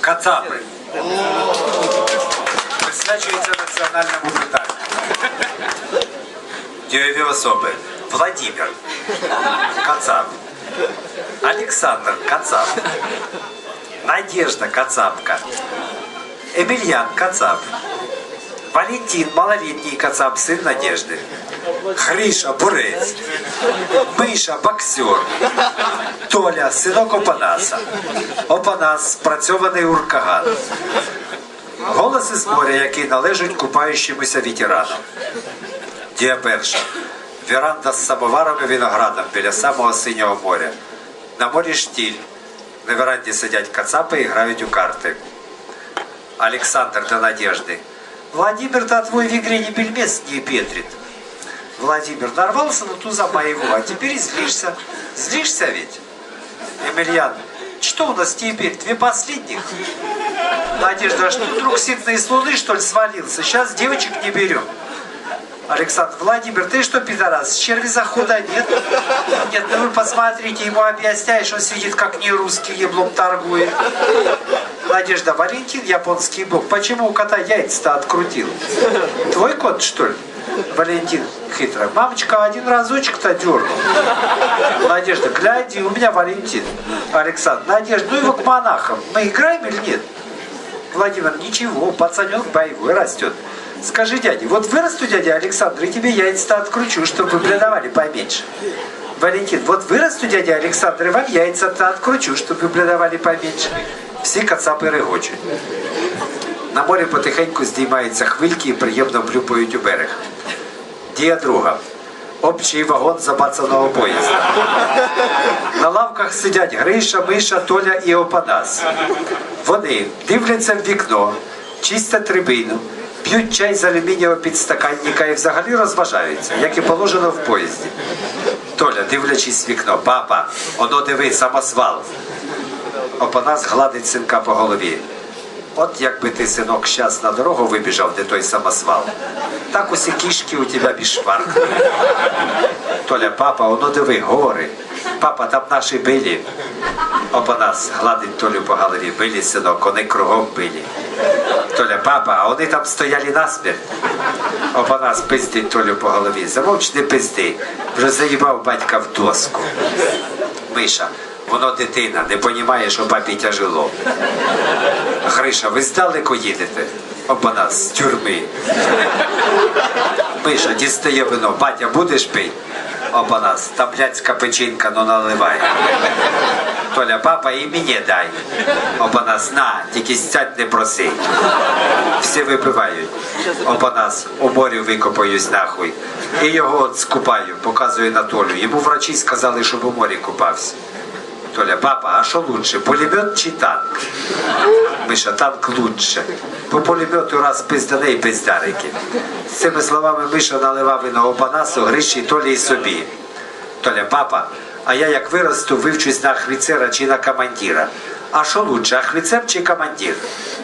Кацапи. Присвячується національному питанню. Дієві особи. Владимир. Кацап. Александр Кацап. Надежда Кацапка. Емельян Кацап. Валентин, малолетний Кацап, сын Надежды. Хриша, Бурець. Миша, боксер. Толя, синок Опанаса. Опанас, спрацьований уркаган. Голос із моря, який належить купаючимися ветеранам. Дія перша. Віранда з самоваром і виноградом біля самого синього моря. На морі штіль. На веранді сидять кацапи і грають у карти. Александр до Надежды. Владимир-то твой в игре не бельмес не петрит. Владимир нарвался на туза моего, а теперь злишься. Злишься ведь? Емельян, что у нас теперь? Две последних? Надежда, что вдруг сильно из луны, что ли, свалился? Сейчас девочек не берем. Александр, Владимир, ты что, пидорас, черви захода нет? Нет, ну вы посмотрите, ему объясняешь, он сидит как не русский, еблом торгует. Надежда, Валентин, японский бог, почему у кота яйца-то открутил? Твой кот, что ли? Валентин, хитро. Мамочка один разочек-то дернул. Надежда, гляди, у меня Валентин. Александр, Надежда, ну его к монахам. Мы играем или нет? Владимир, ничего, пацанек боевой растет. Скажи дяде, вот вырасту дядя Александр, и тебе яйца откручу, чтобы вы бледовали поменьше. Валентин, вот вырасту дядя Александр, и вам яйца-то откручу, чтобы ви бледовали поменьше. Всі кацапи регочуть. На морі потихеньку здіймаються хвильки і приємно плюпають у берег. Дія друга. Общий вагон забацаного поїзда. На лавках сидять Гриша, Миша, Толя і Опанас. Вони дивляться в вікно, чистять рибину, п'ють чай з алюмінієвого підстаканника і взагалі розважаються, як і положено в поїзді. Толя, дивлячись в вікно, папа, оно диви, самосвал. Опанас гладить синка по голові. От якби ти, синок, щас на дорогу вибіжав, де той самосвал. Так усі кішки у тебе бішварк. Толя, папа, оно диви, гори. Папа, там наші билі. Опанас гладить Толю по голові. Билі, синок, вони кругом билі. Толя, папа, а вони там стояли насмерть. Опанас пиздить Толю по голові. Замовч не пизди. Вже заїбав батька в доску. Миша, воно дитина, не понімає, що папі тяжело. Гриша, ви здалеку їдете? Опанас, з тюрми. Миша, дістає вино. Батя, будеш пить? Опанас, та блядська печінка, ну наливай. Толя, папа, і мені дай. Опанас, на, тільки сядь не проси. Всі випивають. Опанас, у морі викопаюсь нахуй. І його от скупаю, показую на Толю. Йому врачі сказали, щоб у морі купався. Толя, папа, а що лучше, пулемет чи танк? Миша, танк лучше. По пулемету раз пиздане і пиздарики. З цими словами Миша наливав і на Опанасу, Гриші, Толі і собі. Толя, папа, а я як виросту, вивчусь на офіцера чи на командира. А що лучше, офіцер чи командир?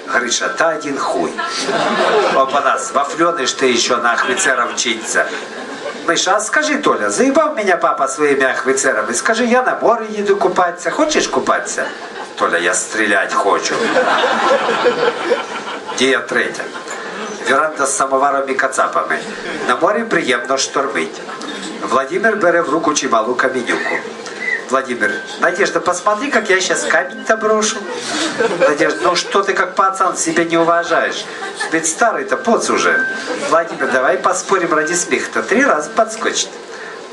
Гриша, та один хуй. Опанас, вафленый ж ты еще на офицера вчиться. Миша, а скажи, Толя, заїбав меня папа своими офицерами. Скажи, я на море їду купатися. Хочеш купатися? Толя, я стрілять хочу. Дія третя. Віранда з самоваром і кацапами. На морі приємно штормить. Владимир бере в руку чималу каменюку. Владимир, Надежда, посмотри, как я сейчас камень-то брошу. Надежда, ну что ты как пацан себя не уважаешь? Ведь старый-то поц уже. Владимир, давай поспорим ради смеха-то. Три раза подскочит.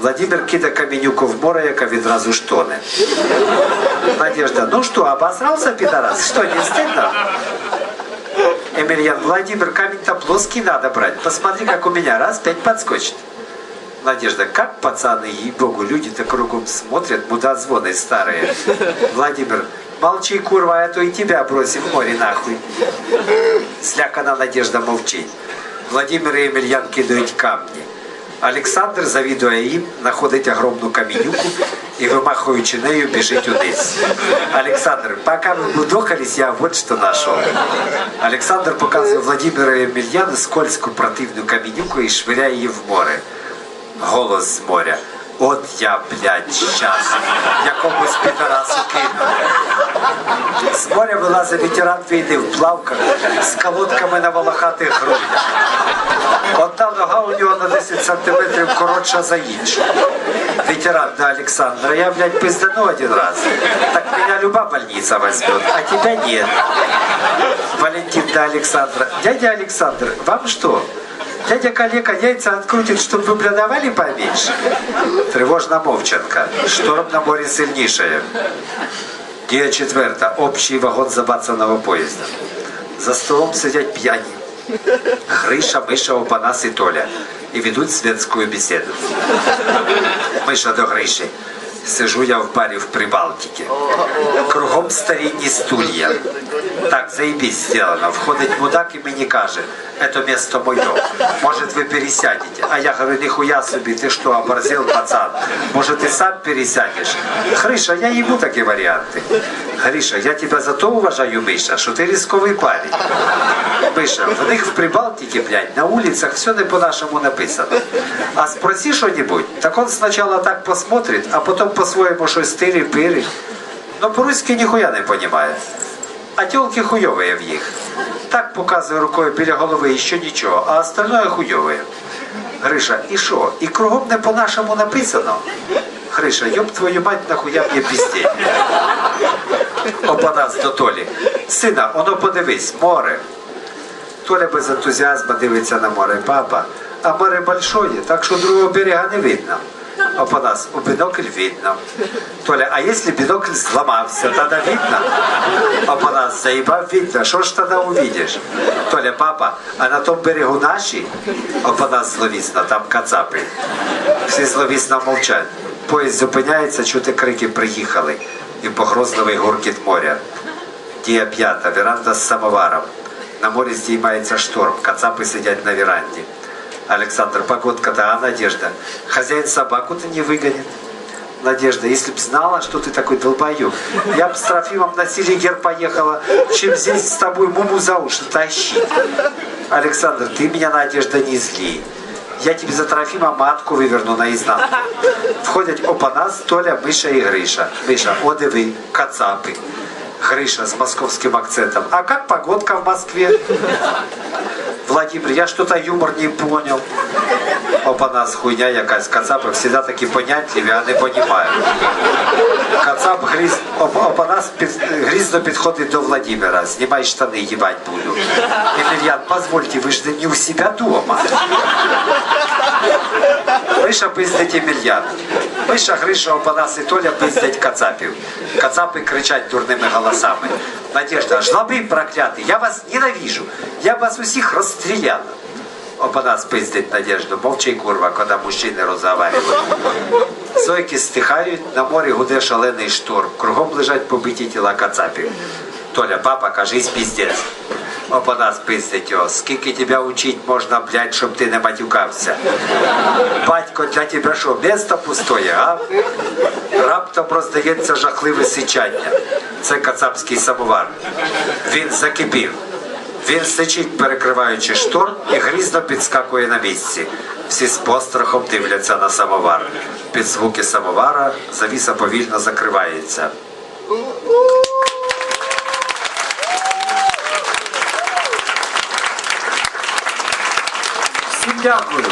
Владимир кидає каменюку в море, яка відразу штоне. Надежда, ну что, обосрался, пидорас? Что, не стыдно? Емельян, Владимир, камень-то плоский надо брать. Посмотри, как у меня. Раз, пять подскочит. Надежда, как пацаны, ей-богу, люди-то кругом смотрят, мудозвоны старые. Владимир, молчи, курва, а то и тебя бросим в море нахуй. Слякана Надежда мовчить. Владимир і Емельян кидають камні. Олександр, завідує їм, знаходить огромну каменюку і, вимахуючи нею, біжить униз. Олександр, пока ви будохались, я вот что нашел. Олександр показує Владимиру і Емельяну скользку противну каменюку і швиряє її в море. Голос з моря. От я, блядь, щас якомусь підарасу кину. З моря вилазить ветеран війни в плавках з колодками на волохатих грудях. Одна нога у нього на 10 сантиметрів коротша за іншу. Ветеран до Александра, я, блядь, пиздану один раз. Так меня люба больница возьмет, а тебя нет. Валентин до Александра. Дядя Александр, вам что? Дядя Калека яйца открутит, чтобы вы блядовали поменьше? Тревожна мовчанка. Шторм на морі сильнішає. Дія четверта. Общий вагон забацаного поїзда. За столом сидять п'яні. Гриша, Миша, Опанас і Толя. І ведуть светскую беседу. Миша до Гриші. Сижу я в барі в Прибалтике. Кругом старинні стулья. Так, заебись сделано. Входить мудак і мені каже, это место мое. Может, вы пересядете? А я говорю, нихуя собі, ти що, оборзел, пацан? Може, ти сам пересядешь? Гриша, я ему такі варіанти. Гриша, я тебя за то уважаю, Миша, що ти рисковий парень. Миша, в них в Прибалтике, блядь, на улицах все не по-нашему написано. А спроси что-нибудь, так он сначала так посмотрит, а потом по-своему щось тири-пири. Но по-русски ніхуя не понимает. А тілки хуйовые в їх. Так показує рукою біля голови і що нічого, а остальное хуйове. Гриша, і що? І кругом не по-нашому написано? Гриша, йоб твою мать, нахуя мені піздіть. Опанас до Толі. Сина, оно подивись, море. Толя без ентузіазму дивиться на море. Папа, а море большое, так що другого берега не видно. Опанас, у бінокль видно. Толя, а если бинокль сломався, тогда видно? Опанас, заебав видно, що ж тогда увидишь? Толя, папа, а на том берегу наші? Опанас зловісно, там кацапи. Всі зловісно мовчать. Поїзд зупиняється, чути крики приїхали. І погрозливий гуркіт моря. Дія п'ята, веранда з самоваром. На морі здіймається шторм, кацапи сидять на веранді. Александр, погодка да, а Надежда? Хозяин собаку-то не выгонит. Надежда, если б знала, что ты такой долбоёб, я бы с Трофимом на Селигер поехала, чем здесь с тобой муму за уши тащить. Александр, ты меня, Надежда, не зли. Я тебе за Трофима матку выверну наизнанку. Входять Опанас, Толя, Миша и Гриша. Миша, о диви, кацапи. Гриша с московским акцентом. А как погодка в Москве? Владимир, я что-то юмор не понял. Опанас, хуйня якась. Кацапи всегда такі понятливі, а не понімають. Кацап гріз, оп, Опанас під, грізно підходить до Владимира. Знімай штани, їбать буду. Емельян, позвольте, ви ж не у себя дома. Миша пиздить Емельян. Миша, Гриша, Опанас і Толя пиздять кацапів. Кацапи кричать дурними голосами. Надежда, жлоби прокляти, я вас ненавижу. Я вас усіх розстріляла. Опанас пиздить Надежду. Мовчи, курва, коли мужчини розговаривають. Зойки стихають, на морі гуде шалений шторм. Кругом лежать побиті тіла кацапів. Толя, папа, кажись піздець. Опанас пиздить його. Скільки тебе учить можна, блядь, щоб ти не матюкався? Батько, для тебе що, місто пустоє, а? Раптом роздається жахливе сичання. Це кацапський самовар. Він закипів. Він сичить, перекриваючи шторм, і грізно підскакує на місці. Всі з пострахом дивляться на самовар. Під звуки самовара завіса повільно закривається. Всім дякую.